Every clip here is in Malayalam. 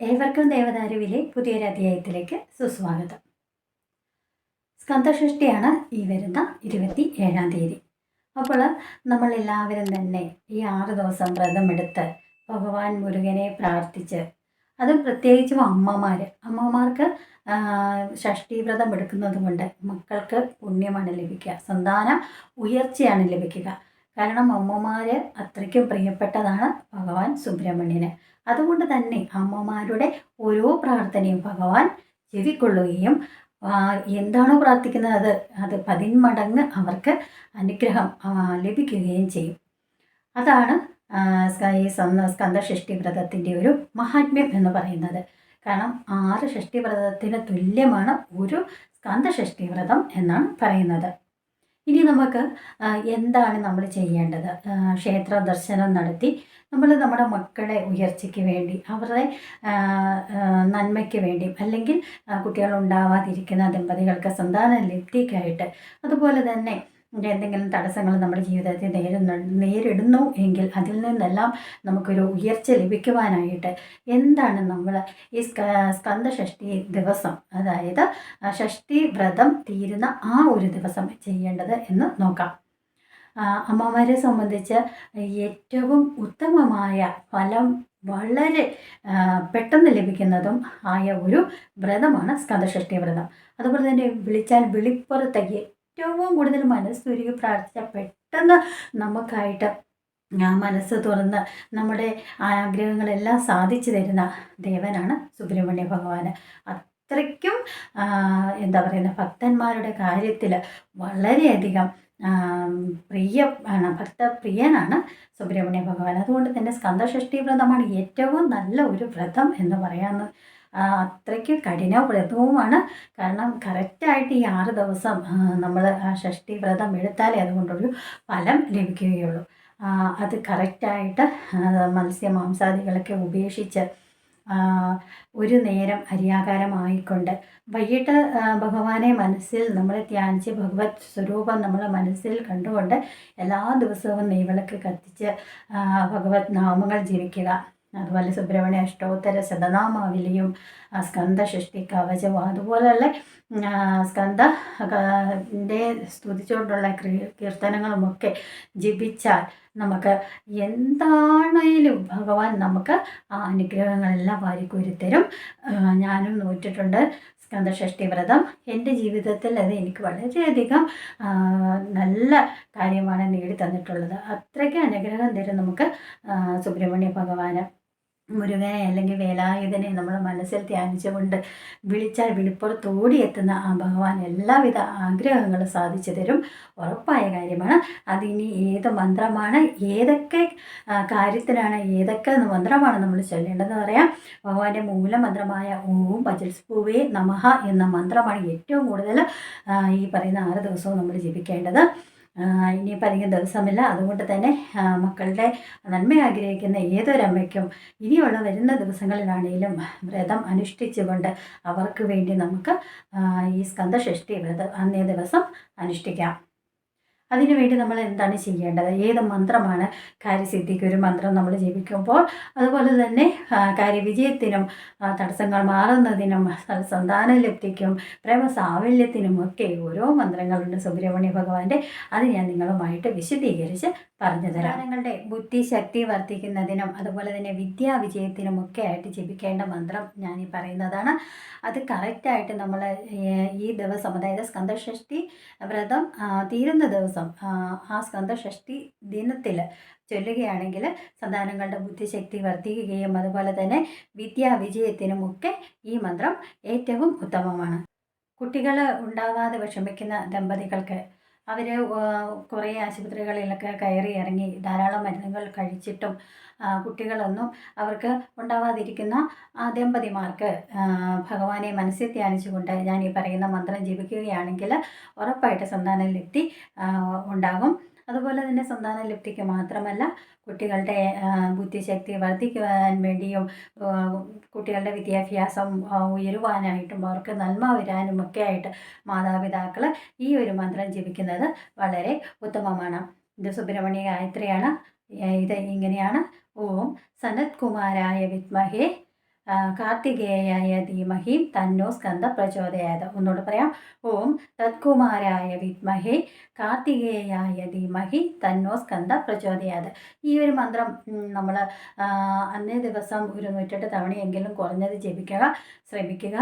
ഏവർക്കും ദേവദാരുവിലെ പുതിയൊരു അധ്യായത്തിലേക്ക് സുസ്വാഗതം. സ്കന്ധസൃഷ്ടിയാണ് ഈ വരുന്ന ഇരുപത്തി ഏഴാം തീയതി. അപ്പോൾ നമ്മളെല്ലാവരും തന്നെ ഈ ആറ് ദിവസം വ്രതമെടുത്ത് ഭഗവാൻ മുരുകനെ പ്രാർത്ഥിച്ച് അത് പ്രത്യേകിച്ചും അമ്മമാർ അമ്മമാർക്ക് ഷഷ്ടി വ്രതം എടുക്കുന്നത് കൊണ്ട് മക്കൾക്ക് പുണ്യമാണ് ലഭിക്കുക. സന്താന ഉയർച്ചയാണ് ലഭിക്കുക. കാരണം അമ്മമാര് അത്രയ്ക്കും പ്രിയപ്പെട്ടതാണ് ഭഗവാൻ സുബ്രഹ്മണ്യന്. അതുകൊണ്ട് തന്നെ അമ്മമാരുടെ ഓരോ പ്രാർത്ഥനയും ഭഗവാൻ ചെവിക്കൊള്ളുകയും എന്താണോ പ്രാർത്ഥിക്കുന്നത് അത് അത് പതിന്മടങ്ങ് അവർക്ക് അനുഗ്രഹം ലഭിക്കുകയും ചെയ്യും. അതാണ് ഈ സ്കന്ദ സ്കന്ദഷഷ്ടി വ്രതത്തിന്റെ ഒരു മഹാത്മ്യം എന്ന് പറയുന്നത്. കാരണം ആറ് ഷഷ്ടി വ്രതത്തിന് തുല്യമാണ് ഒരു സ്കന്ദഷഷ്ടി വ്രതം എന്നാണ് പറയുന്നത്. ഇനി നമുക്ക് എന്താണ് നമ്മൾ ചെയ്യേണ്ടത്? ക്ഷേത്ര ദർശനം നടത്തി നമ്മൾ നമ്മുടെ മക്കളെ ഉയർച്ചയ്ക്ക് വേണ്ടി അവരുടെ നന്മയ്ക്ക് വേണ്ടി അല്ലെങ്കിൽ കുട്ടികൾ ഉണ്ടാവാതിരിക്കുന്ന ദമ്പതികൾക്ക് സന്താന ലബ്ധിക്കായിട്ട് അതുപോലെ തന്നെ എന്തെങ്കിലും തടസ്സങ്ങൾ നമ്മുടെ ജീവിതത്തിൽ നേരിടുന്നു നേരിടുന്നു എങ്കിൽ അതിൽ നിന്നെല്ലാം നമുക്കൊരു ഉയർച്ച ലഭിക്കുവാനായിട്ട് എന്താണ് നമ്മൾ ഈ സ്ക സ്കന്ദഷഷ്ടി ദിവസം അതായത് ഷഷ്ടി വ്രതം തീരുന്ന ആ ഒരു ദിവസം ചെയ്യേണ്ടത് എന്ന് നോക്കാം. അമ്മമാരെ സംബന്ധിച്ച് ഏറ്റവും ഉത്തമമായ ഫലം വളരെ പെട്ടെന്ന് ലഭിക്കുന്നതും ആയ ഒരു വ്രതമാണ് സ്കന്ദഷഷ്ടി വ്രതം. അതുപോലെ തന്നെ വിളിച്ചാൽ വിളിപ്പുറത്തേക്ക് ഏറ്റവും കൂടുതൽ മനസ്സുരുകി പ്രാർത്ഥിച്ച പെട്ടെന്ന് നമുക്കായിട്ട് മനസ്സ് തുറന്ന് നമ്മുടെ ആഗ്രഹങ്ങളെല്ലാം സാധിച്ചു തരുന്ന ദേവനാണ് സുബ്രഹ്മണ്യ ഭഗവാൻ അത്രയ്ക്കും എന്താ പറയുന്ന ഭക്തന്മാരുടെ കാര്യത്തിൽ വളരെയധികം പ്രിയ ആണ് ഭക്തപ്രിയനാണ് സുബ്രഹ്മണ്യ ഭഗവാൻ. അതുകൊണ്ട് തന്നെ സ്കന്ധഷഷ്ടി വ്രതമാണ് ഏറ്റവും നല്ല ഒരു വ്രതം എന്ന് പറയാമെന്ന് അത്രയ്ക്ക് കഠിന വ്രതവുമാണ് കാരണം കറക്റ്റായിട്ട് ഈ ആറ് ദിവസം നമ്മൾ ഷഷ്ടി വ്രതം എടുത്താലേ അതുകൊണ്ടൊരു ഫലം ലഭിക്കുകയുള്ളൂ. അത് കറക്റ്റായിട്ട് മത്സ്യ മാംസാദികളൊക്കെ ഉപേക്ഷിച്ച് ഒരു നേരം അരിയാകാരമായിക്കൊണ്ട് വൈകിട്ട് ഭഗവാനെ മനസ്സിൽ നമ്മൾ ധ്യാനിച്ച് ഭഗവത് സ്വരൂപം നമ്മൾ മനസ്സിൽ കണ്ടുകൊണ്ട് എല്ലാ ദിവസവും നെയ്വിളക്ക് കത്തിച്ച് ഭഗവത് നാമങ്ങൾ ജപിക്കുക. അതുപോലെ സുബ്രഹ്മണ്യ അഷ്ടോത്തര ശതനാമാവിലിയും ആ, സ്കന്ദ ഷഷ്ടി കവചവും അതുപോലെയുള്ള സ്കന്ധ സ്തുതിച്ചുകൊണ്ടുള്ള കീർത്തനങ്ങളുമൊക്കെ ജപിച്ചാൽ നമുക്ക് എന്താണേലും ഭഗവാൻ നമുക്ക് ആ അനുഗ്രഹങ്ങളെല്ലാം വാരിക്കുരുത്തരും. ഞാനും നോറ്റിട്ടുണ്ട് സ്കന്ധഷ്ടി വ്രതം. എന്റെ ജീവിതത്തിൽ അത് എനിക്ക് വളരെയധികം നല്ല കാര്യമാണ് നേടി തന്നിട്ടുള്ളത് അത്രയ്ക്ക് അനുഗ്രഹം തരും നമുക്ക് സുബ്രഹ്മണ്യ ഭഗവാന്. മുരുകനെ അല്ലെങ്കിൽ വേലായുധനെ നമ്മൾ മനസ്സിൽ ധ്യാനിച്ചുകൊണ്ട് വിളിച്ചാൽ വിളിപ്പുറത്തോടി എത്തുന്ന ആ ഭഗവാൻ എല്ലാവിധ ആഗ്രഹങ്ങളും സാധിച്ചു തരും. ഉറപ്പായ കാര്യമാണ്. അതിനി ഏത് മന്ത്രമാണ് ഏതൊക്കെ കാര്യത്തിനാണ് ഏതൊക്കെ മന്ത്രമാണ് നമ്മൾ ചൊല്ലേണ്ടതെന്ന് പറയാം. ഭഗവാന്റെ മൂലമന്ത്രമായ ഓം പജൽസ്പൂവേ നമഹ എന്ന മന്ത്രമാണ് ഏറ്റവും കൂടുതൽ ഈ പറയുന്ന ആറ് ദിവസവും നമ്മൾ ജപിക്കേണ്ടത്. ഇനിയിപ്പോൾ അധികം ദിവസമില്ല. അതുകൊണ്ട് തന്നെ മക്കളുടെ നന്മ ആഗ്രഹിക്കുന്ന ഏതൊരമ്മയ്ക്കും ഇനിയുള്ള വരുന്ന ദിവസങ്ങളിലാണെങ്കിലും വ്രതം അനുഷ്ഠിച്ചുകൊണ്ട് അവർക്ക് വേണ്ടി നമുക്ക് ഈ സ്കന്ദഷഷ്ടി വ്രതം അന്നേ ദിവസം അനുഷ്ഠിക്കാം. അതിനുവേണ്ടി നമ്മൾ എന്താണ് ചെയ്യേണ്ടത്? ഏത് മന്ത്രമാണ് കാര്യസിദ്ധിക്ക് ഒരു മന്ത്രം നമ്മൾ ജപിക്കുമ്പോൾ അതുപോലെ തന്നെ കാര്യവിജയത്തിനും തടസ്സങ്ങൾ മാറുന്നതിനും സന്താന ലബ്ധിക്കും പ്രേമ സാഫല്യത്തിനും ഒക്കെ ഓരോ മന്ത്രങ്ങളുണ്ട്. സുബ്രഹ്മണ്യ ഭഗവാന്റെ അത് ഞാൻ നിങ്ങളുമായിട്ട് വിശദീകരിച്ച് പറഞ്ഞു തരാം നിങ്ങളുടെ ബുദ്ധിശക്തി വർദ്ധിക്കുന്നതിനും അതുപോലെ തന്നെ വിദ്യാവിജയത്തിനും ഒക്കെ ആയിട്ട് ജപിക്കേണ്ട മന്ത്രം ഞാൻ ഈ പറയുന്നതാണ്. അത് കറക്റ്റായിട്ട് നമ്മൾ ഈ ദിവസം അതായത് സ്കന്ദഷഷ്ടി വ്രതം തീരുന്ന ദിവസം ആ, സ്കന്ദഷഷ്ടി ദിനത്തിൽ ചൊല്ലുകയാണെങ്കിൽ സന്താനങ്ങളുടെ ബുദ്ധിശക്തി വർദ്ധിക്കുകയും അതുപോലെ തന്നെ വിദ്യാവിജയത്തിനുമൊക്കെ ഈ മന്ത്രം ഏറ്റവും ഉത്തമമാണ്. കുട്ടികൾ ഉണ്ടാവാതെ വിഷമിക്കുന്ന ദമ്പതികൾക്ക് അവർ കുറേ ആശുപത്രികളിലൊക്കെ കയറി ഇറങ്ങി ധാരാളം മരുന്നുകൾ കഴിച്ചിട്ടും കുട്ടികളൊന്നും അവർക്ക് ഉണ്ടാവാതിരിക്കുന്ന ആ ദമ്പതിമാർക്ക് ഭഗവാനെ മനസ്സിൽ ധ്യാനിച്ചുകൊണ്ട് ഞാൻ ഈ പറയുന്ന മന്ത്രം ജപിക്കുകയാണെങ്കിൽ ഉറപ്പായിട്ട് സന്താനലബ്ധി ഉണ്ടാകും. അതുപോലെ തന്നെ സന്താന ലബ്ധിക്ക് മാത്രമല്ല കുട്ടികളുടെ ബുദ്ധിശക്തി വർദ്ധിക്കുവാൻ വേണ്ടിയും കുട്ടികളുടെ വിദ്യാഭ്യാസം ഉയരുവാനായിട്ടും അവർക്ക് നന്മ വരാനും ഒക്കെ ആയിട്ട് മാതാപിതാക്കൾ ഈ ഒരു മന്ത്രം ജപിക്കുന്നത് വളരെ ഉത്തമമാണ്. ഇത് സുബ്രഹ്മണ്യ ഗായത്രിയാണ്. ഇത് ഇങ്ങനെയാണ്. ഓം സനത് കുമാരായ വിദ്മഹേ ആ, കാർത്തികേയായ ധീമഹി തന്നോ സ്കന്ധ പ്രചോദയാത ഒന്നുകൂടെ പറയാം. ഓം തത്കുമാരായ വിദ്മഹേ കാർത്തികേയായ ധീമഹി തന്നോ സ്കന്ധ പ്രചോദയാത ഈ ഒരു മന്ത്രം നമ്മൾ അന്നേ ദിവസം ഒരു നൂറ്റെട്ട് തവണയെങ്കിലും കുറഞ്ഞത് ജപിക്കുക ശ്രമിക്കുക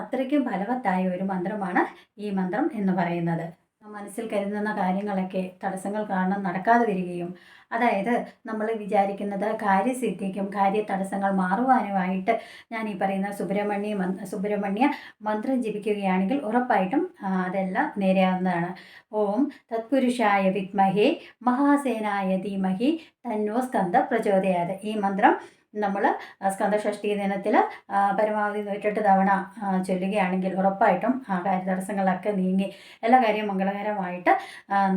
അത്രയ്ക്കും ഫലവത്തായ ഒരു മന്ത്രമാണ് ഈ മന്ത്രം എന്ന് പറയുന്നത്. മനസ്സിൽ കരുതുന്ന കാര്യങ്ങളൊക്കെ തടസ്സങ്ങൾ കാരണം നടക്കാതെ വരികയും അതായത് നമ്മൾ വിചാരിക്കുന്നത് കാര്യസിദ്ധിക്കും കാര്യ തടസ്സങ്ങൾ മാറുവാനുമായിട്ട് ഞാൻ ഈ പറയുന്ന സുബ്രഹ്മണ്യ സുബ്രഹ്മണ്യ മന്ത്രം ജപിക്കുകയാണെങ്കിൽ ഉറപ്പായിട്ടും അതെല്ലാം നേരെയാവുന്നതാണ്. ഓം തത്പുരുഷായ വിദ്മഹേ മഹാസേനായ ധീമഹി തന്നോ സ്കന്ധ പ്രചോദയാത്. ഈ മന്ത്രം നമ്മൾ സ്കന്ദഷഷ്ടി ദിനത്തിൽ പരമാവധി നൂറ്റെട്ട് തവണ ചൊല്ലുകയാണെങ്കിൽ ഉറപ്പായിട്ടും ആ കാര്യതടസ്സങ്ങളൊക്കെ നീങ്ങി എല്ലാ കാര്യവും മംഗളകരമായിട്ട്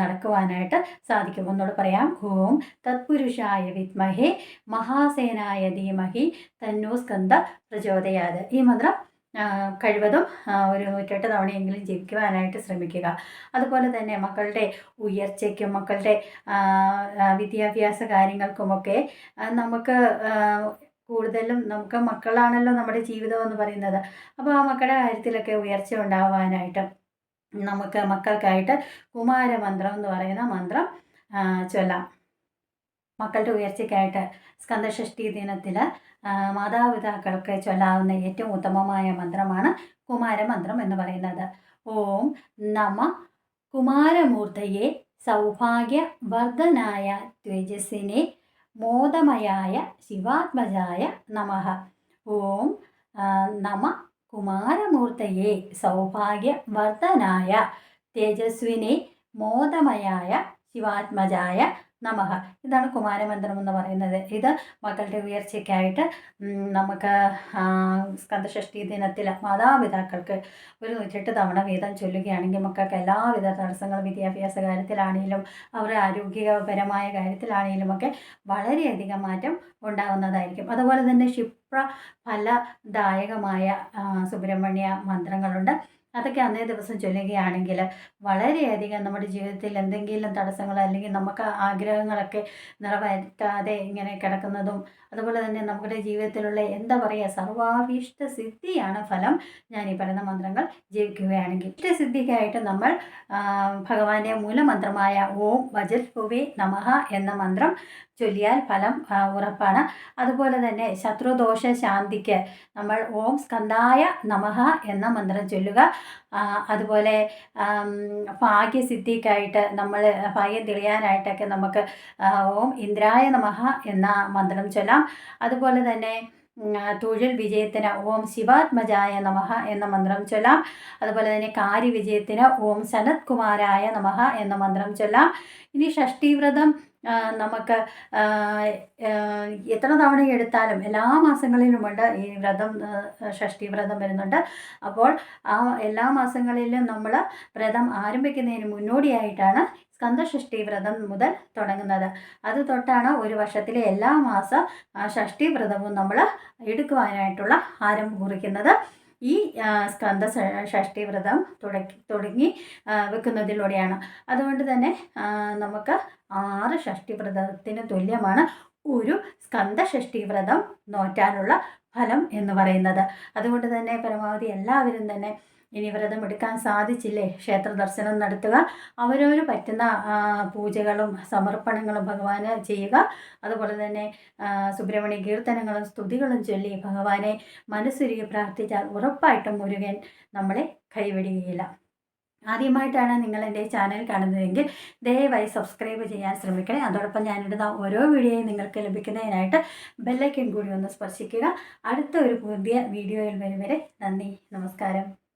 നടക്കുവാനായിട്ട് സാധിക്കും. ഒന്നുകൂടെ പറയാം. ഓം തത്പുരുഷായ വിത്മഹേ മഹാസേനായ ധീമഹി തന്നോ സ്കന്ദ പ്രചോദയാത്. ഈ മന്ത്രം കഴിവതും ഒരു നൂറ്റെട്ട് തവണയെങ്കിലും ജപിക്കുവാനായിട്ട് ശ്രമിക്കുക. അതുപോലെ തന്നെ മക്കളുടെ ഉയർച്ചയ്ക്കും മക്കളുടെ വിദ്യാഭ്യാസ കാര്യങ്ങൾക്കുമൊക്കെ നമുക്ക് കൂടുതലും നമുക്ക് മക്കളാണല്ലോ നമ്മുടെ ജീവിതം എന്ന് പറയുന്നത്. അപ്പോൾ ആ മക്കളുടെ കാര്യത്തിലൊക്കെ ഉയർച്ച ഉണ്ടാവാനായിട്ട് നമുക്ക് മക്കൾക്കായിട്ട് കുമാരമന്ത്രം എന്ന് പറയുന്ന മന്ത്രം ചൊല്ലാം. മക്കളുടെ ഉയർച്ചയ്ക്കായിട്ട് സ്കന്ദഷഷ്ടി ദിനത്തിൽ മാതാപിതാക്കൾക്ക് ചൊല്ലാവുന്ന ഏറ്റവും ഉത്തമമായ മന്ത്രമാണ് കുമാരമന്ത്രം എന്ന് പറയുന്നത്. ഓം നമ കുമാരമൂർത്തയെ സൗഭാഗ്യവർദ്ധനായ ത്വജസ്സിനെ മോദമയായ ശിവാത്മജായ നമഃ. ഓം നമ കുമാരമൂർത്തയെ സൗഭാഗ്യവർദ്ധനായ തേജസ്വിനെ മോദമയായ ശിവാത്മജായ നമഃ ഇതാണ് കുമാരമന്ത്രം എന്ന് പറയുന്നത്. ഇത് മക്കളുടെ ഉയർച്ചയ്ക്കായിട്ട് നമുക്ക് ആ, സ്കന്ദഷഷ്ടി ദിനത്തിൽ മാതാപിതാക്കൾക്ക് ഒരു നൂറ്റെട്ട് തവണ വീതം ചൊല്ലുകയാണെങ്കിൽ മക്കൾക്ക് എല്ലാവിധ തടസ്സങ്ങളും വിദ്യാഭ്യാസ കാര്യത്തിലാണെങ്കിലും അവരുടെ ആരോഗ്യപരമായ കാര്യത്തിലാണെങ്കിലും ഒക്കെ വളരെയധികം മാറ്റം ഉണ്ടാകുന്നതായിരിക്കും അതുപോലെ തന്നെ ക്ഷിപ്ര ഫലദായകമായ സുബ്രഹ്മണ്യ മന്ത്രങ്ങളുണ്ട്. അതൊക്കെ അന്നേ ദിവസം ചൊല്ലുകയാണെങ്കിൽ വളരെയധികം നമ്മുടെ ജീവിതത്തിൽ എന്തെങ്കിലും തടസ്സങ്ങൾ അല്ലെങ്കിൽ നമുക്ക് ആഗ്രഹങ്ങളൊക്കെ നിറവേറ്റാതെ ഇങ്ങനെ കിടക്കുന്നതും അതുപോലെ തന്നെ നമ്മുടെ ജീവിതത്തിലുള്ള എന്താ പറയുക സർവാഭീഷ്ട സിദ്ധിയാണ് ഫലം ഞാൻ ഈ പറയുന്ന മന്ത്രങ്ങൾ ജീവിക്കുകയാണെങ്കിൽ ഇഷ്ടസിദ്ധിക്കായിട്ട് നമ്മൾ ഭഗവാന്റെ മൂലമന്ത്രമായ ഓം വജൽഭുവേ നമഹ എന്ന മന്ത്രം ചൊല്ലിയാൽ ഫലം ഉറപ്പാണ്. അതുപോലെ തന്നെ ശത്രുദോഷ ശാന്തിക്ക് നമ്മൾ ഓം സ്കന്ധായ നമഹ എന്ന മന്ത്രം ചൊല്ലുക. അതുപോലെ ഭാഗ്യസിദ്ധിക്കായിട്ട് നമ്മൾ ഭാഗ്യം തെളിയാനായിട്ടൊക്കെ നമുക്ക് ഓം ഇന്ദ്രായ നമഃ എന്ന മന്ത്രം ചൊല്ലാം. അതുപോലെ തന്നെ തൊഴിൽ വിജയത്തിന് ഓം ശിവാത്മജായ നമഃ എന്ന മന്ത്രം ചൊല്ലാം. അതുപോലെ തന്നെ കാര്യവിജയത്തിന് ഓം സനത് കുമാരായ നമഃ എന്ന മന്ത്രം ചൊല്ലാം. ഇനി ഷഷ്ടിവ്രതം നമുക്ക് എത്ര തവണ എടുത്താലും എല്ലാ മാസങ്ങളിലുമുണ്ട് ഈ വ്രതം ഷഷ്ടി വ്രതം വരുന്നുണ്ട്. അപ്പോൾ ആ എല്ലാ മാസങ്ങളിലും നമ്മൾ വ്രതം ആരംഭിക്കുന്നതിന് മുന്നോടിയായിട്ടാണ് സ്കന്ദഷഷ്ടി വ്രതം മുതൽ തുടങ്ങുന്നത്. അത് തൊട്ടാണ് ഒരു വർഷത്തിലെ എല്ലാ മാസം ഷഷ്ടി വ്രതവും നമ്മൾ എടുക്കുവാനായിട്ടുള്ള ആരംഭം കുറിക്കുന്നത്. ഈ സ്കന്ധ ഷഷ്ടി വ്രതം തുടങ്ങി ആ, വെക്കുന്നതിലൂടെയാണ്. അതുകൊണ്ട് തന്നെ നമുക്ക് ആറ് ഷഷ്ടി വ്രതത്തിന് തുല്യമാണ് ഒരു സ്കന്ദ ഷഷ്ടി വ്രതം നോറ്റാനുള്ള ഫലം എന്ന് പറയുന്നത്. അതുകൊണ്ട് തന്നെ പരമാവധി എല്ലാവരും തന്നെ ഇനി വ്രതം എടുക്കാൻ സാധിച്ചില്ലേ? ക്ഷേത്ര ദർശനം നടത്തുക അവരവന് പറ്റുന്ന പൂജകളും സമർപ്പണങ്ങളും ഭഗവാന് ചെയ്യുക. അതുപോലെ തന്നെ സുബ്രഹ്മണ്യ കീർത്തനങ്ങളും സ്തുതികളും ചൊല്ലി ഭഗവാനെ മനസ്സുരുകി പ്രാർത്ഥിച്ചാൽ ഉറപ്പായിട്ടും മുരുകൻ നമ്മളെ കൈവിടുകയില്ല. ആദ്യമായിട്ടാണ് നിങ്ങൾ എന്റെ ചാനൽ കാണുന്നതെങ്കിൽ ദയവായി സബ്സ്ക്രൈബ് ചെയ്യാൻ ശ്രമിക്കണേ. അതോടൊപ്പം ഞാനിടുന്ന ഓരോ വീഡിയോയും നിങ്ങൾക്ക് ലഭിക്കുന്നതിനായിട്ട് ബെല്ലൈക്കൻ കൂടി ഒന്ന് സ്പർശിക്കുക. അടുത്ത ഒരു പുതിയ വീഡിയോയിൽ വരും വരെ നന്ദി നമസ്കാരം.